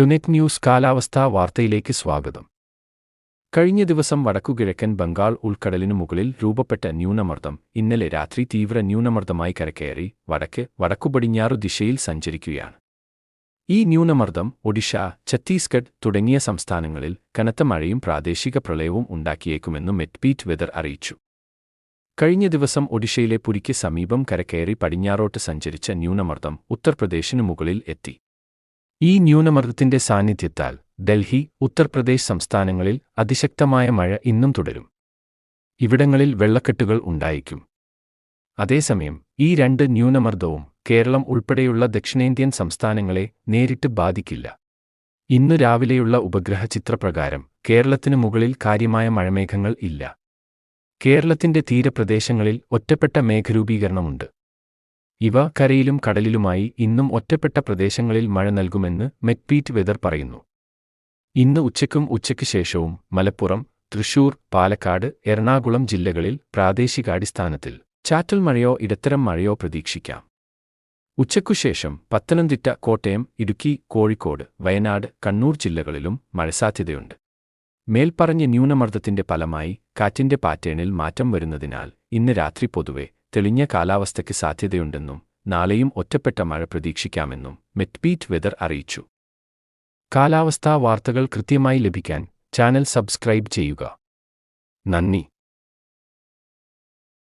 ടുനെറ്റ് news കാലാവസ്ഥാ വാർത്തയിലേക്ക് സ്വാഗതം. കഴിഞ്ഞ ദിവസം വടക്കുകിഴക്കൻ ബംഗാൾ ഉൾക്കടലിനു മുകളിൽ രൂപപ്പെട്ട ന്യൂനമർദ്ദം ഇന്നലെ രാത്രി തീവ്ര ന്യൂനമർദ്ദമായി കരകയറി വടക്ക് വടക്കുപടിഞ്ഞാറു ദിശയിൽ സഞ്ചരിക്കുകയാണ്. ഈ ന്യൂനമർദ്ദം ഒഡീഷ ഛത്തീസ്ഗഡ് തുടങ്ങിയ സംസ്ഥാനങ്ങളിൽ കനത്ത മഴയും പ്രാദേശിക പ്രളയവും ഉണ്ടാക്കിയേക്കുമെന്നും മെറ്റ്പീറ്റ് വെതർ അറിയിച്ചു. കഴിഞ്ഞ ദിവസം ഒഡീഷയിലെ പുരിക്ക് സമീപം കരകയറി പടിഞ്ഞാറോട്ട് സഞ്ചരിച്ച ന്യൂനമർദ്ദം ഉത്തർപ്രദേശിനു മുകളിൽ എത്തി. ഈ ന്യൂനമർദ്ദത്തിന്റെ സാന്നിധ്യത്താൽ ഡൽഹി ഉത്തർപ്രദേശ് സംസ്ഥാനങ്ങളിൽ അതിശക്തമായ മഴ ഇന്നും തുടരും. ഇവിടങ്ങളിൽ വെള്ളക്കെട്ടുകൾ ഉണ്ടായേക്കും. അതേസമയം ഈ രണ്ട് ന്യൂനമർദ്ദവും കേരളം ഉൾപ്പെടെയുള്ള ദക്ഷിണേന്ത്യൻ സംസ്ഥാനങ്ങളെ നേരിട്ട് ബാധിക്കില്ല. ഇന്നു രാവിലെയുള്ള ഉപഗ്രഹ ചിത്രപ്രകാരം കേരളത്തിനു മുകളിൽ കാര്യമായ മഴമേഘങ്ങൾ ഇല്ല. കേരളത്തിന്റെ തീരപ്രദേശങ്ങളിൽ ഒറ്റപ്പെട്ട മേഘരൂപീകരണമുണ്ട്. ഇവ കരയിലും കടലിലുമായി ഇന്നും ഒറ്റപ്പെട്ട പ്രദേശങ്ങളിൽ മഴ നൽകുമെന്ന് മെക്പീറ്റ് വെതർ പറയുന്നു. ഇന്ന് ഉച്ചയ്ക്കും ഉച്ചയ്ക്ക് ശേഷവും മലപ്പുറം തൃശൂർ പാലക്കാട് എറണാകുളം ജില്ലകളിൽ പ്രാദേശികാടിസ്ഥാനത്തിൽ. ചാറ്റൽ മഴയോ ഇടത്തരം മഴയോ പ്രതീക്ഷിക്കാം. ഉച്ചയ്ക്കുശേഷം പത്തനംതിട്ട കോട്ടയം ഇടുക്കി കോഴിക്കോട് വയനാട് കണ്ണൂർ ജില്ലകളിലും മഴ സാധ്യതയുണ്ട്. മേൽപ്പറഞ്ഞ ന്യൂനമർദ്ദത്തിന്റെ ഫലമായി കാറ്റിന്റെ പാറ്റേണിൽ മാറ്റം വരുന്നതിനാൽ ഇന്ന് രാത്രി പൊതുവെ തെളിഞ്ഞ കാലാവസ്ഥയ്ക്ക് സാധ്യതയുണ്ടെന്നും നാളെയും ഒറ്റപ്പെട്ട മഴ പ്രതീക്ഷിക്കാമെന്നും മെറ്റ്പീറ്റ് വെതർ അറിയിച്ചു. കാലാവസ്ഥാ വാർത്തകൾ കൃത്യമായി ലഭിക്കാൻ ചാനൽ സബ്സ്ക്രൈബ് ചെയ്യുക. നന്ദി.